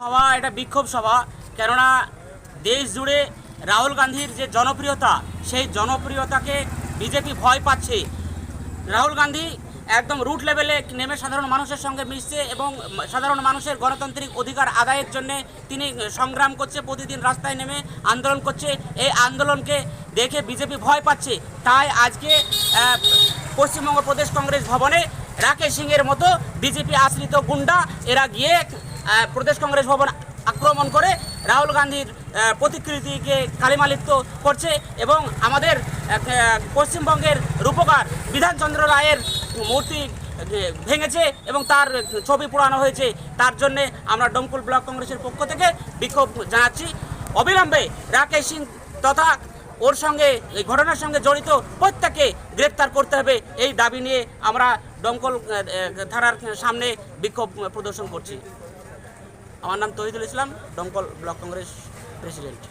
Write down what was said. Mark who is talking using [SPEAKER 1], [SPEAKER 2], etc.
[SPEAKER 1] সভা, এটা বিক্ষোভ সভা। কেননা দেশ জুড়ে রাহুল গান্ধীর যে জনপ্রিয়তা, সেই জনপ্রিয়তাকে বিজেপি ভয় পাচ্ছে। রাহুল গান্ধী একদম রুট লেভেলে নেমে সাধারণ মানুষের সঙ্গে মিশছে এবং সাধারণ মানুষের গণতান্ত্রিক অধিকার আদায়ের জন্য তিনি সংগ্রাম করছে, প্রতিদিন রাস্তায় নেমে আন্দোলন করছে। এই আন্দোলনকে দেখে বিজেপি ভয় পাচ্ছে। তাই আজকে পশ্চিমবঙ্গ প্রদেশ কংগ্রেস ভবনে রাকেশ সিংয়ের মতো বিজেপি আশ্রিত গুন্ডা, এরা গিয়ে প্রদেশ কংগ্রেস ভবন আক্রমণ করে রাহুল গান্ধীর প্রতিকৃতিকে কালিমালিপ্ত করছে এবং আমাদের পশ্চিমবঙ্গের রূপকার বিধানচন্দ্র রায়ের মূর্তি ভেঙেছে এবং তার ছবি পোড়ানো হয়েছে। তার জন্য আমরা ডমকুল ব্লক কংগ্রেসের পক্ষ থেকে বিক্ষোভ জানাচ্ছি। অবিলম্বে রাকেশ সিং তথা ওর সঙ্গে এই ঘটনার সঙ্গে জড়িত প্রত্যেককে গ্রেপ্তার করতে হবে। এই দাবি নিয়ে আমরা আহ, থানার সামনে বিক্ষোভ প্রদর্শন করছি। আমার নাম তহিদুল ইসলাম দমকল ব্লক কংগ্রেস প্রেসিডেন্ট।